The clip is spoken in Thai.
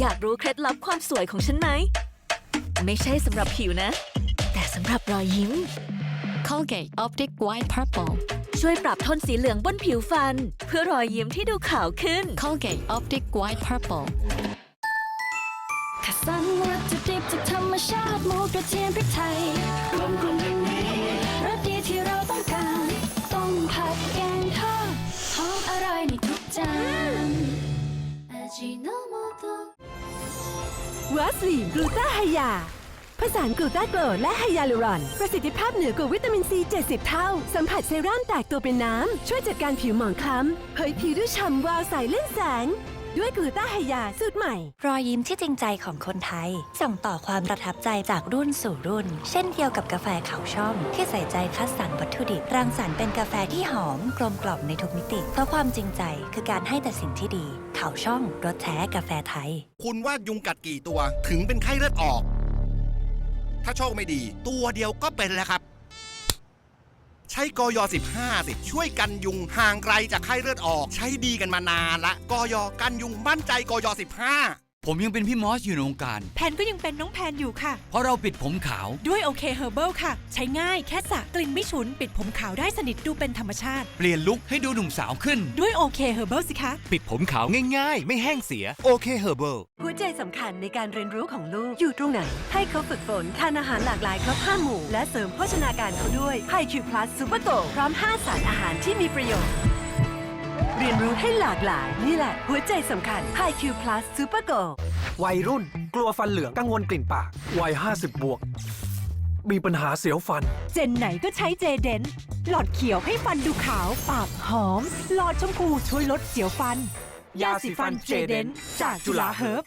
อยากรู้เคล็ดลับความสวยของฉันไหม ไม่ใช่สำหรับผิวนะ แต่สำหรับรอยยิ้ม Colgate Optic White Purple ช่วยปรับโทนสีเหลืองบนผิวฟัน เพื่อรอยยิ้มที่ดูขาวขึ้น Colgate Optic White Purple คัดสรรวัตถุดิบจากธรรมชาติหมูกระเทียมพริกไทยรวมกลุ่มอย่างนี้รสดีที่เราต้องการต้มผัดแกงทอดหอมอร่อยในทุกจานอาจิโนโมโต วาสลีนกลูตาไฮยาผสานกลูตาโกรและไฮยาลูรอน ประสิทธิภาพเหนือกว่าวิตามินซี 70 เท่า สัมผัสเซรั่มแตกตัวเป็นน้ำ ช่วยจัดการผิวหมองคล้ำเผยผิวด้วยฉ่ำวาวใสเล่นแสง ด้วยกลูตาไฮยาสูตรใหม่ รอยยิ้มที่จริงใจของคนไทย ส่งต่อความประทับใจจากรุ่นสู่รุ่น เช่นเดียวกับกาแฟเขาช่อง ที่ใส่ใจคัดสรรวัตถุดิบรังสรรค์เป็นกาแฟที่หอมกลมกล่อมในทุกมิติ เพราะความจริงใจคือการให้แต่สิ่งที่ดี เขาช่องรสแท้กาแฟไทย คุณว่ายุงกัดกี่ตัวถึงเป็นไข้เลือดออก ถ้าโชคไม่ดี ตัวเดียวก็เป็นแล้วครับ ใช้กอย15สิช่วยกันยุงห่างไกลจากไข้เลือดออก ใช้ดีกันมานานละกอยกันยุงมั่นใจกอย15 ผมยังเป็นพี่มอสอยู่ในวงการ แพนก็ยังเป็นน้องแพนอยู่ค่ะ เพราะเราปิดผมขาว ด้วยโอเคเฮอร์เบิลค่ะ ใช้ง่ายแค่สระกลิ่นไม่ฉุน ปิดผมขาวได้สนิทดูเป็นธรรมชาติ เปลี่ยนลุคให้ดูหนุ่มสาวขึ้น ด้วยโอเคเฮอร์เบิลสิคะ ปิดผมขาวง่ายๆ ไม่แห้งเสียโอเคเฮอร์เบิลหัวใจสำคัญในการเรียนรู้ของลูกอยู่ตรงไหน ให้เขาฝึกฝนทานอาหารหลากหลายครบห้าหมู่และเสริมโภชนาการเขาด้วยไฮคิวพลัสซูเปอร์โกพร้อม 5 สารอาหารที่มีประโยชน์ เรียนรู้ให้หลากหลาย นี่แหละ หัวใจสำคัญไฮคิวพลัสซูเปอร์โกวัยรุ่น กลัวฟันเหลืองกังวลกลิ่นปากวัย 50 บวก มีปัญหาเสียวฟัน เจนไหนก็ใช้เจเดนหลอดเขียวให้ฟันดูขาว ปากหอม หลอดชมพูช่วยลดเสียวฟัน ยาสีฟันเจเดนจากจุฬาเฮิร์บ